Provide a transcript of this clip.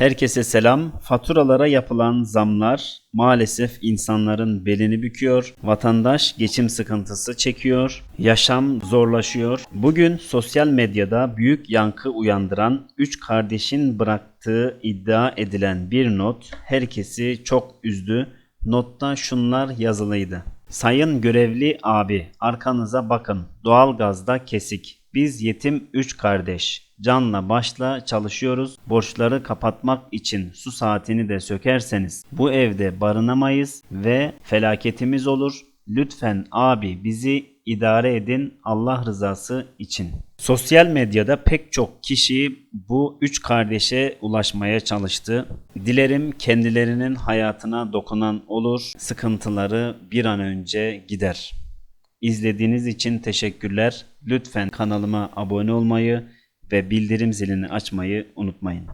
Herkese selam. Faturalara yapılan zamlar maalesef insanların belini büküyor. Vatandaş geçim sıkıntısı çekiyor. Yaşam zorlaşıyor. Bugün sosyal medyada büyük yankı uyandıran 3 kardeşin bıraktığı iddia edilen bir not herkesi çok üzdü. Notta şunlar yazılıydı. Sayın görevli abi arkanıza bakın. Doğalgazda kesik. Biz yetim 3 kardeş. Canla başla çalışıyoruz. Borçları kapatmak için su saatini de sökerseniz bu evde barınamayız ve felaketimiz olur. Lütfen abi bizi idare edin Allah rızası için. Sosyal medyada pek çok kişi bu üç kardeşe ulaşmaya çalıştı. Dilerim kendilerinin hayatına dokunan olur, sıkıntıları bir an önce gider. İzlediğiniz için teşekkürler. Lütfen kanalıma abone olmayı ve bildirim zilini açmayı unutmayın.